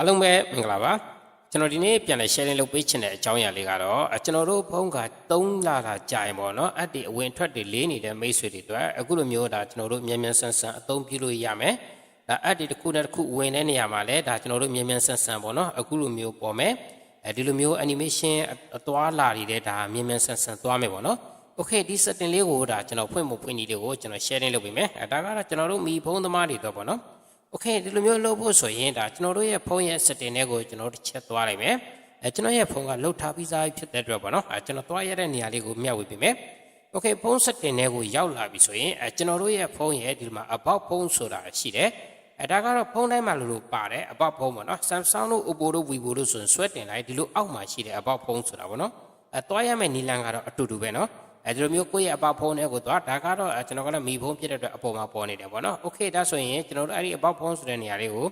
အားလုံးပဲမင်္ဂလာပါကျွန်တော်ဒီနေ့ပြန်လည် sharing လုပ်ပေးချင်တဲ့အကြောင်းအရာလေးကတော့အကျွန်တော်တို့ဖုန်းက3လတာကြာရင်ပေါ့နော်အပ်ဒီအဝင်ထွက်တွေလေးနေတဲ့မိတ်ဆွေတွေအတွက်အခုလိုမျိုးဒါကျွန်တော်တို့မြန်မြန်ဆန်ဆန်အသုံးပြုလို့ရမယ်ဒါအပ်ဒီတစ်ခုနဲ့တစ်ခုဝင်တဲ့နေရာမှာလည်းဒါကျွန်တော်တို့မြန်မြန်ဆန်ဆန်ပေါ့နော်အခုလိုမျိုးပေါ်မယ်အဲဒီလိုမျိုး animation အသွားလာနေတဲ့ဒါမြန်မြန်ဆန်ဆန်သွားမယ်ပေါ့နော် Okay ဒီ setting လေးကိုဒါကျွန်တော်ဖွင့်ဖို့ဖွင့်နည်းလေးကိုကျွန်တော် sharing လုပ်ပေးမယ်အဲဒါကတော့ကျွန်တော်တို့မိဖုန်းသမားတွေတော့ပေါ့နော် Okay ဒီလိုမျိုးလုပ်ဖို့ဆိုရင်ဒါကျွန်တော်တို့ရဲ့ဖုန်းရဲ့ setting တွေကိုကျွန်တော်တို့တစ်ချက်သွားလိုက်မယ်အဲကျွန်တော်ရဲ့ဖုန်းကလုတ်ထားပြီးသားဖြစ်တဲ့အတွက်ပေါ့နော်အဲကျွန်တော်သွားရတဲ့နေရာလေးကိုမျှဝေပေးမယ် Okay ဖုန်း setting တွေကိုရောက်လာပြီဆိုရင်အဲကျွန်တော်တို့ရဲ့ဖုန်းရဲ့ဒီမှာ about ဖုန်းဆိုတာရှိတယ်အဲဒါကတော့ဖုန်းတိုင်းမှာလို့လို့ပါတယ် about ဖုန်းပေါ့နော် Samsung တို့ Oppo တို့ Vivo တို့ဆိုရင်ဆွဲတင်လိုက်ဒီလိုအောက်မှာရှိတယ် about ဖုန်းဆိုတာပေါ့နော်အဲသွားရမယ့်နီလန်ကတော့အတူတူပဲနော် အဲဒီလိုမျိုးကိုယ့်ရဲ့အပေါက်ဖုန်းတွေကိုသွားဒါကတော့ကျွန်တော်ကလည်းမိဖုန်းဖြစ်တဲ့အတွက်အပေါ်မှာပေါ်နေတယ်ပေါ့နော်။ Okay ဒါဆိုရင်ကျွန်တော်တို့အဲ့ဒီအပေါက်ဖုန်းဆိုတဲ့နေရာလေးကို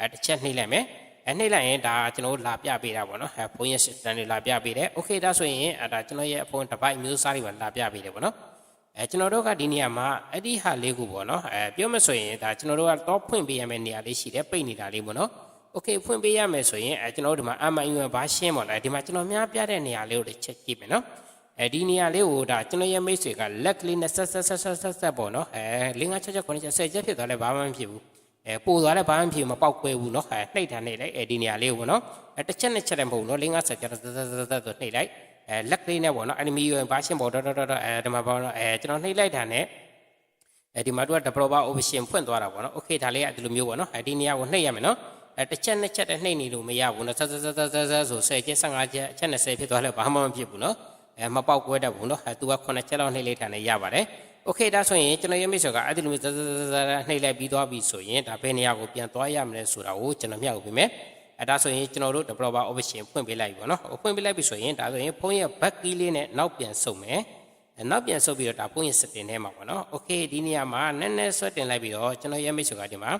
အဲတစ်ချက်နှိပ်လိုက်မယ်။အဲနှိပ်လိုက်ရင်ဒါကျွန်တော်တို့လာပြပေးတာပေါ့နော်။အဲဖုန်းရဲ့ system တွေလာပြပေးတယ်။ Okay ဒါဆိုရင်အဲဒါကျွန်တော်ရဲ့ဖုန်း device မျိုးစားတွေပါလာပြပေးတယ်ပေါ့နော်။အဲကျွန်တော်တို့ကဒီနေရာမှာအဲ့ဒီဟာလေးကိုပေါ့နော်။အဲပြောမဆိုရင်ဒါကျွန်တော်တို့ကတော့ဖွင့်ပေးရမယ့်နေရာလေးရှိတယ်ပိတ်နေတာလေးပေါ့နော်။ Okay ဖွင့်ပေးရမယ်ဆိုရင်အဲကျွန်တော်တို့ဒီမှာ MIUI ဘာရှင်းပေါ့လေဒီမှာကျွန်တော်များပြတဲ့နေရာလေးကိုတစ်ချက်ကြည့်မယ်နော်။ အဲဒီနေရာလေးကိုဒါကျွန်တော်ရဲ့မိတ်ဆွေကလက်ကလေးနဲ့ဆက်ဆက်ဆက်ဆက်ဆက်ဆက်ပေါ့နော်အဲ၄၅6 6 9 10ချက်ဖြစ်သွားလဲဘာမှမဖြစ်ဘူးအဲပို့သွားလဲဘာမှမဖြစ်ဘူးမပေါက်ကွဲဘူးနော်အဲနှိပ်ထားနှိပ်လိုက်အဲဒီနေရာလေးကိုပေါ့နော်အဲတစ်ချက်နဲ့ချက်တယ်မဟုတ်ဘူးနော်၄၅10ချက်ဆက်ဆက်ဆက်ဆက်ဆိုနှိပ်လိုက်အဲလက်ကလေးနဲ့ပေါ့နော်အနီမီယိုဘာရှင်းပေါ့တော့တော့တော့အဲဒီမှာပေါ့နော်အဲကျွန်တော်နှိပ်လိုက်တာနဲ့အဲဒီမှာတို့က developer option ဖွင့်သွားတာပေါ့နော် okay ဒါလေးကဒီလိုမျိုးပေါ့နော်အဲဒီနေရာကိုနှိပ်ရမယ်နော်အဲတစ်ချက်နဲ့ချက်တဲ့နှိပ်နေလို့မရဘူးနော်ဆက်ဆက်ဆက်ဆက်ဆက်ဆို10ချက်15ချက်အချက်20ဖြစ်သွားလဲဘာမှမဖြစ်ဘူးနော် အဲမပေါက်ကွဲတတ်ဘူးเนาะအဲသူက9ချက်လောက်နှိပ်လိုက်တာနဲ့ရပါတယ်โอเคဒါဆိုရင်ကျွန်တော်ရမိတ်ဆွေကအဲ့ဒီလိုမျိုးဇဇဇဇနှိပ်လိုက်ပြီးသွားပြီဆိုရင်ဒါဘယ်နေရာကိုပြန်သွားရမလဲဆိုတာကိုကျွန်တော်မျှဝေပေးမယ်အဲဒါဆိုရင်ကျွန်တော်တို့ developer option ဖွင့်ပေးလိုက်ပြီပေါ့နော်ဖွင့်ပေးလိုက်ပြီဆိုရင်ဒါဆိုရင်ဖုန်းရဲ့ back key လေးနဲ့နောက်ပြန်ဆုပ်မယ်နောက်ပြန်ဆုပ်ပြီးတော့ဒါဖုန်းရဲ့ setting ထဲမှာပေါ့နော်โอเคဒီနေရာမှာနည်းနည်းဆွဲတင်လိုက်ပြီးတော့ကျွန်တော်ရမိတ်ဆွေကဒီမှာ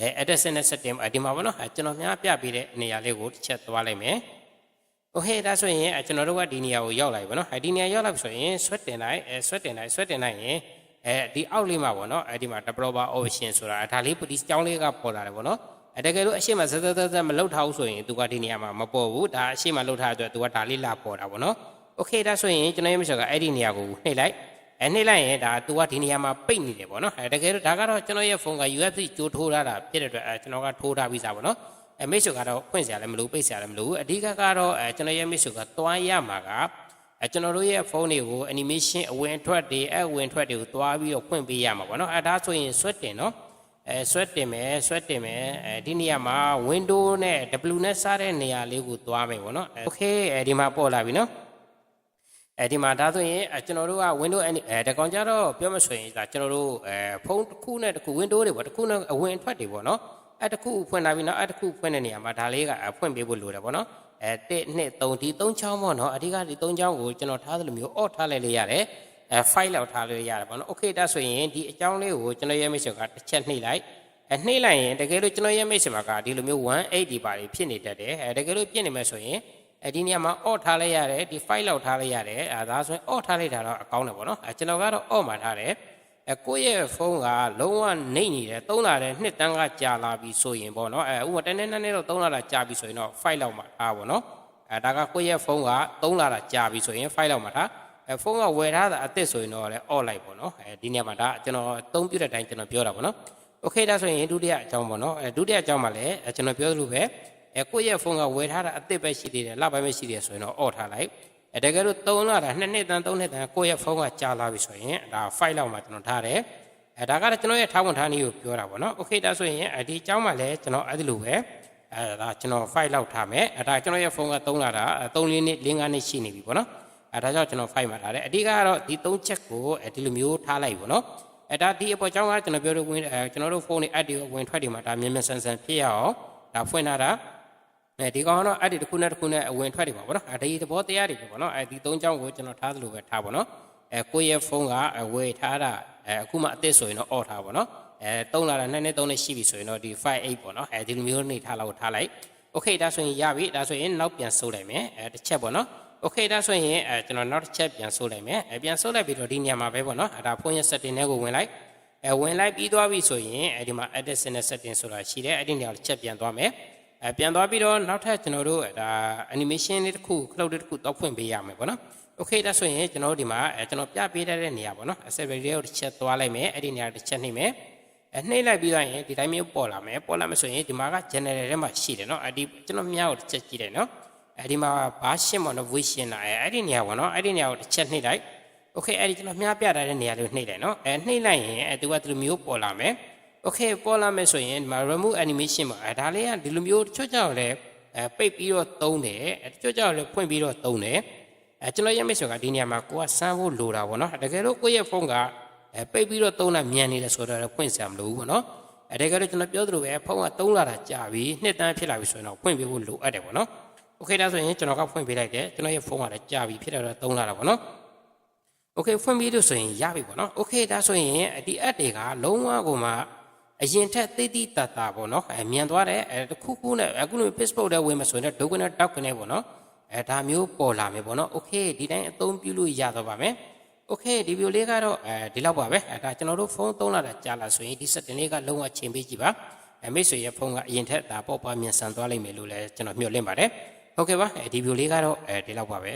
အဲ address နဲ့ setting ဒီမှာပေါ့နော်ကျွန်တော်များပြပေးတဲ့နေရာလေးကိုတစ်ချက်သွားလိုက်မယ် โอเคဒါဆိုရင်ကျွန်တော်တို့ကဒီနေရာကိုရောက်လာပြီဗောနော်အဲဒီနေရာရောက်လာပြီဆိုရင်ဆွတ်တင်လိုက်အဲဆွတ်တင်လိုက်ဆွတ်တင်လိုက်ရင်အဲဒီအောက်လေးမှာဗောနော်အဲဒီမှာ developer option ဆိုတာဒါလေးဒီကြောင်းလေးကပေါ်လာတယ်ဗောနော်အဲတကယ်လို့အရှိမဇဇဇဇမလောက်ထားဘူးဆိုရင်သူကဒီနေရာမှာမပေါ်ဘူးဒါအရှိမလောက်ထားတဲ့အတွက်သူကဒါလေးလာပေါ်တာဗောနော်โอเคဒါဆိုရင်ကျွန်တော်ရမရှိကအဲ့ဒီနေရာကိုနှိပ်လိုက်အဲနှိပ်လိုက်ရင်ဒါသူကဒီနေရာမှာပိတ်နေတယ်ဗောနော်အဲတကယ်လို့ဒါကတော့ကျွန်တော်ရဲ့ဖုန်းက UFC ကြိုးထိုးထားတာဖြစ်တဲ့အတွက်အဲကျွန်တော်ကထိုးထားပြီးသားဗောနော် အဲမိတ်ဆွေကတော့ဖွင့်စရာလည်းမလိုပိတ်စရာလည်းမလိုအဓိကကတော့အဲကျွန်တော်ရဲ့မိတ်ဆွေကသွားရမှာကအဲကျွန်တော်တို့ရဲ့ဖုန်းတွေကို animation အဝင်ထွက်တွေအဝင်ထွက်တွေကိုသွားပြီးတော့ဖွင့်ပေးရမှာပေါ့နော်အဲဒါဆိုရင်ဆွတ်တင်နော်အဲဆွတ်တင်မယ်ဆွတ်တင်မယ်အဲဒီနေရာမှာ window နဲ့ w နဲ့စားတဲ့နေရာလေးကိုသွားမယ်ပေါ့နော် okay အဲဒီမှာပေါ်လာပြီနော်အဲဒီမှာဒါဆိုရင်ကျွန်တော်တို့က window အဲတကောင်ကြတော့ပြောမဆိုရင်ဒါကျွန်တော်တို့အဲဖုန်းတစ်ခုနဲ့တစ်ခု window တွေပေါ့တစ်ခုနဲ့အဝင်ထွက်တွေပေါ့နော် အဲ့တစ်ခုဖွင့်လာပြီးတော့အဲ့တစ်ခုဖွင့်တဲ့နေရာမှာဒါလေးကဖွင့်ပေးဖို့လိုတယ်ပေါ့နော်အဲ1 2 3ဒီ3ချောင်းပေါ့နော်အဓိကဒီ3ချောင်းကိုကျွန်တော်ထားသလိုမျိုးအော့ထားလိုက်လို့ရတယ်အဲ file လောက်ထားလို့ရတယ်ပေါ့နော် okay ဒါဆိုရင်ဒီအကြောင်းလေးကိုကျွန်တော်ရဲ့မိတ်ဆွေကတစ်ချက်နှိပ်လိုက်အဲနှိပ်လိုက်ရင်တကယ်လို့ကျွန်တော်ရဲ့မိတ်ဆွေမှာကဒီလိုမျိုး180ပါတွေဖြစ်နေတတ်တယ်အဲတကယ်လို့ပြည့်နေမယ်ဆိုရင်အဲဒီနေရာမှာ off ထားလိုက်ရတယ်ဒီ file လောက်ထားလိုက်ရတယ်အဲဒါဆိုရင် off ထားလိုက်တာတော့အကောင်းတယ်ပေါ့နော်အဲကျွန်တော်ကတော့ off မှာထားတယ် အဲကိုယ့်ရဲ့ဖုန်းကလုံးဝနှိမ့်နေတယ်သုံးလာတဲ့နှစ်တန်းကကြာလာပြီဆိုရင်ပေါ့နော်အဲဥပမာတနေ့နှစ်နေ့တော့သုံးလာတာကြာပြီဆိုရင်တော့ file လောက်မှာထားပေါ့နော်အဲဒါကကိုယ့်ရဲ့ဖုန်းကသုံးလာတာကြာပြီဆိုရင် file လောက်မှာထားအဲဖုန်းကဝယ်ထားတာအသစ်ဆိုရင်တော့လည်း off လိုက်ပေါ့နော်အဲဒီနေရာမှာဒါကျွန်တော်သုံးပြတဲ့အတိုင်းကျွန်တော်ပြောတာပေါ့နော်โอเคဒါဆိုရင်ဒုတိယအကြောင်းပေါ့နော်အဲဒုတိယအကြောင်းမှာလည်းကျွန်တော်ပြောသလိုပဲအဲကိုယ့်ရဲ့ဖုန်းကဝယ်ထားတာအသစ်ပဲရှိသေးတယ်လပိုင်းပဲရှိသေးတယ်ဆိုရင်တော့ off ထားလိုက် အဲတကယ်လို့3လတာ2နှစ်တန်း3နှစ်တန်းကိုယ့်ရဲ့ဖုန်းကကြာလာပြီဆိုရင်ဒါ file လောက်မှာကျွန်တော်ထားတယ်အဲဒါကတော့ကျွန်တော်ရဲ့ထားဝန်ထားနည်းကိုပြောတာပေါ့နော်โอเคဒါဆိုရင်ဒီအကြောင်းမှာလည်းကျွန်တော်အဲ့ဒီလိုပဲအဲဒါကျွန်တော် file လောက်ထားမယ်အဲဒါကျွန်တော်ရဲ့ဖုန်းက3လတာ3လေးနှစ်4 5နှစ်ရှိနေပြီပေါ့နော်အဲဒါကြောင့်ကျွန်တော် file မှာထားတယ်အဓိကကတော့ဒီ3ချက်ကိုဒီလိုမျိုးထားလိုက်ပေါ့နော်အဲဒါဒီအပေါ်ကြောင်းကကျွန်တော်ပြောလို့ဝင်အဲကျွန်တော်တို့ဖုန်းတွေ app တွေဝင်ထွက်တွေမှာဒါမြန်မြန်ဆန်ဆန်ဖြစ်ရအောင်ဒါဖွင့်ထားတာ အဲဒီကောင်ကတော့အဲ့ဒီတစ်ခုနဲ့တစ်ခုနဲ့အဝင်ထွက်တွေပါဗောနော်အဲဒီသဘောတရားတွေပေါ့နော်အဲဒီသုံးချောင်းကိုကျွန်တော်ထားသလိုပဲထားပါတော့အဲကိုယ့်ရဲ့ဖုန်းကဝယ်ထားတာအဲအခုမှအသစ်ဆိုရင်တော့ off ထားပါတော့အဲတုံးလာတာနှစ်နှစ်သုံးနှစ်ရှိပြီဆိုရင်တော့ဒီ58ပေါ့နော်အဲဒီလိုမျိုးနေထားလောက်ထားလိုက် okay ဒါဆိုရင်ရပြီဒါဆိုရင်နောက်ပြန်ဆုပ်လိုက်မယ်အဲတစ်ချက်ပေါ့နော် okay ဒါဆိုရင်အဲကျွန်တော်နောက်တစ်ချက်ပြန်ဆုပ်လိုက်မယ်အဲပြန်ဆုပ်လိုက်ပြီးတော့ဒီနေရာမှာပဲပေါ့နော်အဲဒါဖုန်းရဲ့ setting တွေကိုဝင်လိုက်အဲဝင်လိုက်ပြီးသွားပြီဆိုရင်အဲဒီမှာ edit setting ဆိုတာရှိတယ်အဲ့ဒီနေရာတစ်ချက်ပြန်သွားမယ် အဲပြန်သွားပြီးတော့နောက်ထပ်ကျွန်တော်တို့ဒါ animation လေးတစ်ခု cloud လေးတစ်ခုတောက်ဖွင့်ပေးရမယ်ပေါ့နော် okay ဒါဆိုရင်ကျွန်တော်တို့ဒီမှာအဲကျွန်တော်ပြပေးထားတဲ့နေရာပေါ့နော် accelerate ကိုတစ်ချက်သွားလိုက်မယ်အဲ့ဒီနေရာတစ်ချက်နှိပ်မယ်အဲနှိပ်လိုက်ပြီးတော့ရင်ဒီတိုင်းမျိုးပေါ်လာမယ်ပေါ်လာမယ်ဆိုရင်ဒီမှာက general ထဲမှာရှိတယ်နော်အဲ့ဒီကျွန်တော်မြောက်ကိုတစ်ချက်ကြည့်တယ်နော်အဲ့ဒီမှာဘာရှင်းပေါ့နော် vision လာအဲ့ဒီနေရာပေါ့နော်အဲ့ဒီနေရာကိုတစ်ချက်နှိပ်လိုက် okay အဲ့ဒီကျွန်တော်မြားပြထားတဲ့နေရာလေးကိုနှိပ်လိုက်နော်အဲနှိပ်လိုက်ရင်အဲသူကဒီလိုမျိုးပေါ်လာမယ် okay ပေါ်လာမယ်ဆိုရင်ဒီမှာ remove animation ပေါ့အဲဒါလေးကဒီလိုမျိုးတချို့ကြောက်လဲအဲပိတ်ပြီးတော့သုံးတယ်အဲတချို့ကြောက်လဲဖွင့်ပြီးတော့သုံးတယ်အဲကျွန်တော်ရမယ့်ဆိုကဒီနေရာမှာကိုကစမ်းဖို့လိုတာပေါ့နော်တကယ်လို့ကိုယ့်ရဲ့ဖုန်းကအဲပိတ်ပြီးတော့သုံးတာမြန်နေတယ်ဆိုတော့ဖွင့်စရာမလိုဘူးပေါ့နော်အဲတကယ်လို့ကျွန်တော်ပြောသလိုပဲဖုန်းကသုံးလာတာကြာပြီနှစ်တန်းဖြစ်လာပြီဆိုရင်တော့ဖွင့်ပေးဖို့လိုအပ်တယ်ပေါ့နော် okay ဒါဆိုရင်ကျွန်တော်ကဖွင့်ပေးလိုက်တယ်ကျွန်တော်ရဲ့ဖုန်းကလည်းကြာပြီဖြစ်တော့သုံးလာတာပေါ့နော် okay ဖွင့်ပြီးလို့ဆိုရင်ရပြီပေါ့နော် okay ဒါဆိုရင်ဒီ app တွေကလုံးဝကိုမှ အရင်ထက်သိသိတတ်တာပေါ့နော်အဲမြန်သွားတယ်အဲတစ်ခုခုနဲ့အခုလို Facebook ထဲဝင်မဆိုရင်တော့ဒုက္ခနဲ့တောက်ခနဲ့ပေါ့နော်အဲဒါမျိုးပေါ်လာမယ်ပေါ့နော် okay ဒီတိုင်းအသုံးပြုလို့ရတော့ပါမယ် okay ဒီဗီဒီယိုလေးကတော့အဲဒီလောက်ပါပဲအဲဒါကျွန်တော်တို့ဖုန်းသုံးလာတာကြာလာဆိုရင်ဒီ setting လေးကလုံးဝချိန်ပေးကြည့်ပါအဲမိတ်ဆွေရဲ့ဖုန်းကအရင်ထက်ဒါပေါ့ပွားမြန်ဆန်သွားလိမ့်မယ်လို့လည်းကျွန်တော်မျှော်လင့်ပါတယ်ဟုတ်ကဲ့ပါအဲဒီဗီဒီယိုလေးကတော့အဲဒီလောက်ပါပဲ